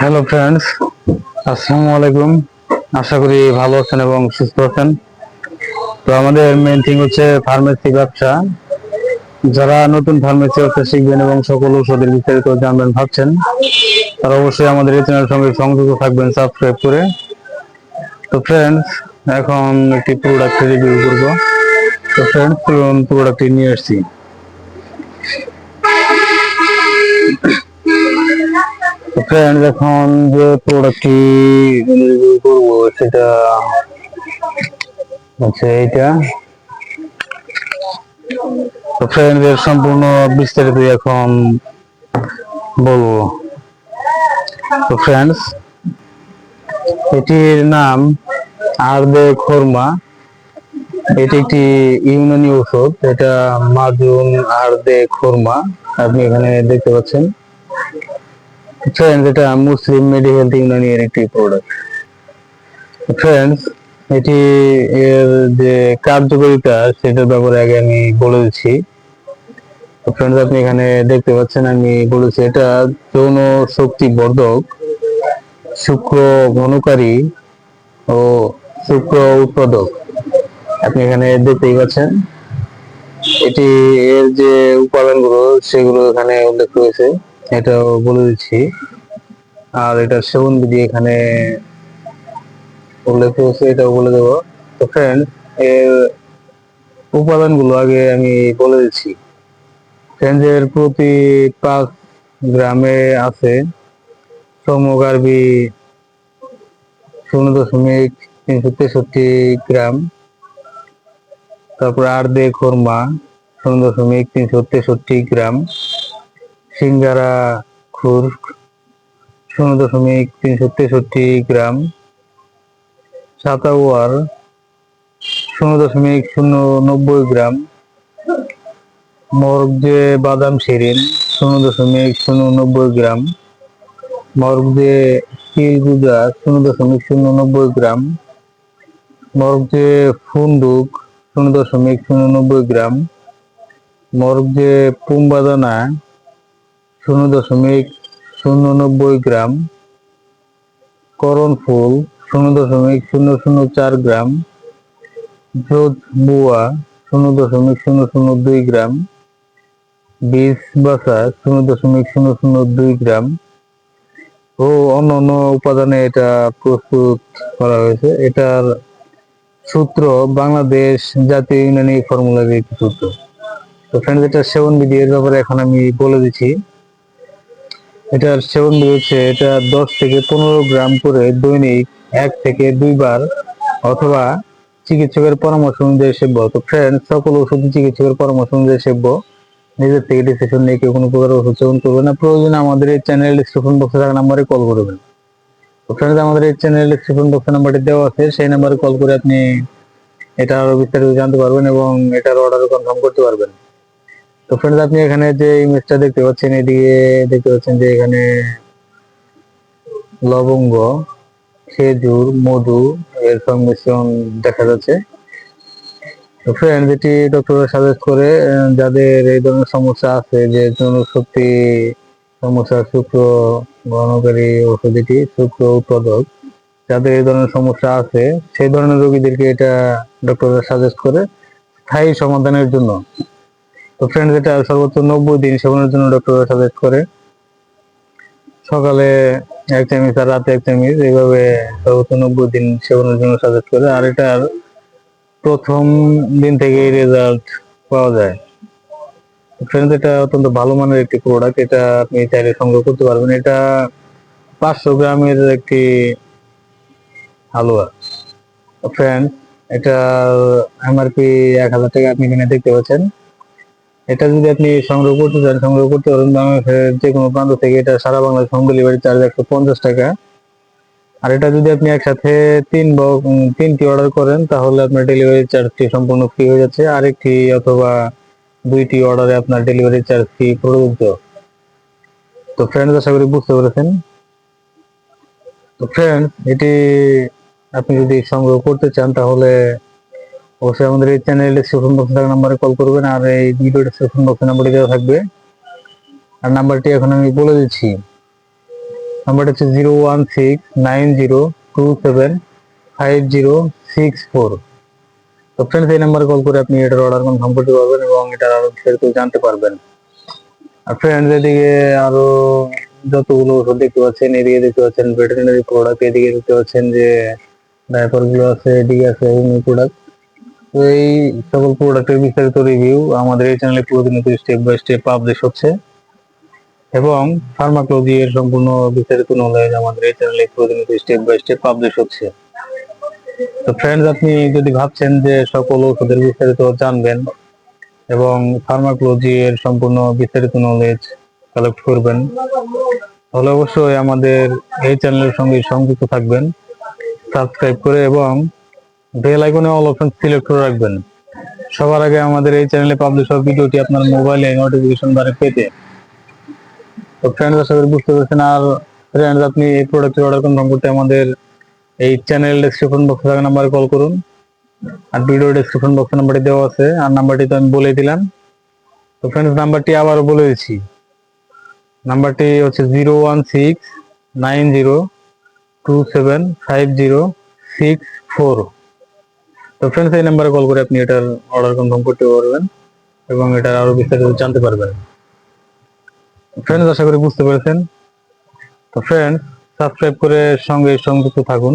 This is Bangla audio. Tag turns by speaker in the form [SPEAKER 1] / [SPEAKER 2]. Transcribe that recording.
[SPEAKER 1] হ্যালো ফ্রেন্ডস আসসালামু আলাইকুম আশা করি ভালো আছেন এবং সুস্থ আছেন। তো আমাদের মেন থিং হচ্ছে ফার্মেসি ব্যবসা। যারা নতুন ফার্মেসি ব্যবসা শিখবেন এবং সকল ওষুধের বিস্তারিত জানবেন ভাবছেন, তারা অবশ্যই আমাদের এই চ্যানেলের সঙ্গে সংযুক্ত থাকবেন সাবস্ক্রাইব করে। তো ফ্রেন্ডস এখন একটি প্রোডাক্ট রিভিউ করব। তো ফ্রেন্ডস প্রোডাক্টটি নিয়ে আসছি। ফ্রেন্ড এখন যে প্রোডাক্টটি রিভিউ করব, সেটা হচ্ছে এইটা। তো ফ্রেন্ড এর সম্পূর্ণ বিস্তারিত এখন বলব। তো ফ্রেন্ডস এটির নাম আর্দে খোরমা। এটি একটি ইউনানি ওষুধ, এটা মাজুন আর্দে খোরমা। আপনি এখানে দেখতে পাচ্ছেন। ফ্রেন্ডস এটা মুসলিম মেডিকেল ইউনানি এর একটি প্রোডাক্ট ফ্রেন্ডস এটি এর যে কার্যকারিতা সেটার ব্যাপারে আগে আমি বলে দিচ্ছি। ফ্রেন্ডস আপনি এখানে দেখতে পাচ্ছেন, আমি বলেছি এটা যৌন শক্তি বর্ধক, শুক্র ঘনকারী ও শুক্র উৎপাদক। আপনি এখানে দেখতেই পাচ্ছেন, এটি এর যে উপাদানগুলো, সেগুলো এখানে উল্লেখ রয়েছে। এটাও বলে দিচ্ছি। আর এটা সেবন বিধি এখানে উল্লেখ রয়েছে, এটাও বলে দেবো। তো ফ্রেন্ড এর উপাদানগুলো আগে আমি বলে দিচ্ছি। ফ্রেন্ড এর প্রতি পাঁচ গ্রামে আছে সমগার্বি শূন্য দশমিক তিনশো তেষট্টি গ্রাম। তারপর আর্দে খোরমা শূন্য দশমিক তিনশো তেষট্টি গ্রাম। সিঙ্গারা, খুর, শূন্য দশমিক তিনশো তেষট্টি গ্রাম, সাতাওয়ার, শূন্য দশমিক শূন্য নব্বই গ্রাম মরগজে বাদাম শিরিন, শূন্য দশমিক শূন্য নব্বই গ্রাম মরগজে তিল গুজা শূন্য দশমিক শূন্য নব্বই গ্রাম মরগজে ফুন্ডুক শূন্য দশমিক শূন্য নব্বই গ্রাম মরগজে পুম্বাদানা শূন্য দশমিক শূন্য নব্বই গ্রাম। করণ ফুল শূন্য দশমিক শূন্য শূন্য চার গ্রাম। জোজ বুয়া শূন্য দশমিক শূন্য শূন্য দুই গ্রাম। বীজ বাসা শূন্য দশমিক শূন্য শূন্য দুই গ্রাম। ও অন্য অন্য উপাদানে এটা প্রস্তুত করা হয়েছে। এটার সূত্র বাংলাদেশ জাতীয় ইউনানি ফর্মুলার একটি সূত্র। তো ফ্রেন্ড এটা সেবন বিধি এর ব্যাপারে এখন আমি বলে দিচ্ছি। এটার সেবন হচ্ছে এটা দশ থেকে পনেরো গ্রাম করে দৈনিক এক থেকে দুইবার। অথবা চিকিৎসকের পরামর্শ অনুযায়ী সেব্য। তো ফ্রেন্ড সকল ওষুধ চিকিৎসকের পরামর্শ অনুযায়ী সেব্য। নিজের থেকে ডিসিশন নিয়ে কেউ কোনো প্রকার ওষুধ সেবন করবে না। প্রয়োজনে আমাদের এই চ্যানেল ডিসক্রিপশন বক্সে থাকা নাম্বারে কল করবেন তো ফ্রেন্ডস আমাদের এই চ্যানেল ডিসক্রিপশন বক্সে নাম্বারটি দেওয়া আছে। সেই নাম্বারে কল করে আপনি এটা আরও বিস্তারিত জানতে পারবেন এবং এটার অর্ডার কনফার্ম করতে পারবেন। তো ফ্রেন্ডস আপনি এখানে যে ইমেজটা দেখতে পাচ্ছেন, এদিকে দেখতে পাচ্ছেন যে এখানে লবঙ্গ, খেজুর, মধু, এর সংমিশ্রণ দেখা যাচ্ছে। তো ফ্রেন্ড যেটি ডক্টর সাজেস্ট করে যাদের এই ধরনের সমস্যা আছে, যে জনশক্তি সমস্যা শুক্র গ্রহণকারী ওষুধ এটি শুক্র উৎপাদক, যাদের এই ধরনের সমস্যা আছে, সেই ধরনের রোগীদেরকে এটা ডক্টর সাজেস্ট করে স্থায়ী সমাধানের জন্য। তো ফ্রেন্ডস এটা সর্বোচ্চ নব্বই দিন সেবনের জন্য ডক্টর সাজেস্ট করে। সকালে এক চামচ আর রাতে এক চামচ এইভাবে সর্বোচ্চ নব্বই দিন সেবনের জন্য সাজেস্ট করে। আর এটার প্রথম দিন থেকে রেজাল্ট পাওয়া যায়। ফ্রেন্ডস এটা অত্যন্ত ভালো মানের একটি প্রোডাক্ট এটা আপনি চাইলে সংগ্রহ করতে পারবেন। এটা পাঁচশো গ্রামের একটি হালুয়া। ফ্রেন্ড এটা এমআরপি এক হাজার টাকা আপনি এখানে দেখতে পাচ্ছেন। এটা যদি আপনি সংগ্রহ করতে চান, সংগ্রহ করতে পারেন বাংলাদেশের যে কোনো প্রান্ত থেকে এটা সারা বাংলাদেশ হোম ডেলিভারি চার্জ একশো পঞ্চাশ টাকা। আর এটা যদি আপনি একসাথে তিন তিনটি অর্ডার করেন, তাহলে আপনার ডেলিভারি চার্জটি সম্পূর্ণ ফ্রি হয়ে যাচ্ছে। আরেকটি অথবা দুইটি অর্ডারে আপনার ডেলিভারি চার্জ ফি প্রযোজ্য তো ফ্রেন্ডস আশা করি বুঝতে পেরেছেন। তো ফ্রেন্ডস এটি আপনি যদি সংগ্রহ করতে চান, তাহলে অবশ্যই আমাদের এই চ্যানেল ডিসক্রিপশন বক্সে থাকা নাম্বারে কল করবেন আর এই ভিডিও ডিসক্রিপশন বক্সে নাম্বারটি দেওয়া থাকবে। আর নাম্বারটি এখন আমি বলে দিচ্ছি। নাম্বারটা হচ্ছে zero one six nine zero two seven five zero six four তো ফ্রেন্ডস এই নাম্বারে কল করে আপনি এটার অর্ডার কনফার্ম করতে পারবেন এবং এটার আরও বিস্তারিত জানতে পারবেন। আর ফ্রেন্ডস এদিকে আরও যতগুলো ওষুধ দেখতে পাচ্ছেন, এদিকে দেখতে পাচ্ছেন ভেটেরিনারি প্রোডাক্ট এদিকে দেখতে পাচ্ছেন যে ডাইপারগুলো আছে, এদিকে আছে হোমিও প্রোডাক্ট এই সকল প্রোডাক্টের বিস্তারিত রিভিউ আমাদের এই চ্যানেলে প্রতিনিয়ত স্টেপ বাই স্টেপ আপডেট হচ্ছে। এবং ফার্মাকোলজি এর সম্পূর্ণ বিস্তারিত নলেজ আমাদের এই চ্যানেলে প্রতিনিয়ত স্টেপ বাই স্টেপ পাবলিশ হচ্ছে। তো ফ্রেন্ডস আপনি যদি ভাবছেন যে সকল ওষুধের বিস্তারিত জানবেন এবং ফার্মাকোলজি এর সম্পূর্ণ বিস্তারিত নলেজ কালেক্ট করবেন, তাহলে অবশ্যই আমাদের এই চ্যানেলের সঙ্গে সংযুক্ত থাকবেন সাবস্ক্রাইব করে এবং বেল আইকনে অল অপশন সিলেক্ট করে রাখবেন। সবার আগে আমাদের এই চ্যানেলে পাবলিশ হওয়া ভিডিওটি আপনার মোবাইলে নোটিফিকেশন বারে পেতে। তো আশা করি বুঝতে পারছেন। আর ফ্রেন্ডস আপনি এই প্রোডাক্টের অর্ডার কনফার্ম করতে আমাদের এই চ্যানেল ডেসক্রিপশন বক্সে থাকা নাম্বারে কল করুন। আর ভিডিও ডেসক্রিপশন বক্সে নাম্বারটি দেওয়া আছে। আর নাম্বারটি তো আমি বলে দিলাম। তো ফ্রেন্ডস নাম্বারটি আবারও বলে দিচ্ছি। নাম্বারটি হচ্ছে zero one six nine zero two seven five zero six four তো ফ্রেন্ডস এই নাম্বারে কল করে আপনি এটার অর্ডার কনফার্ম করতে পারবেন এবং এটার আরও বিস্তারিত জানতে পারবেন। ফ্রেন্ডস আশা করি বুঝতে পেরেছেন। তো ফ্রেন্ডস সাবস্ক্রাইব করে সঙ্গে সংযুক্ত থাকুন।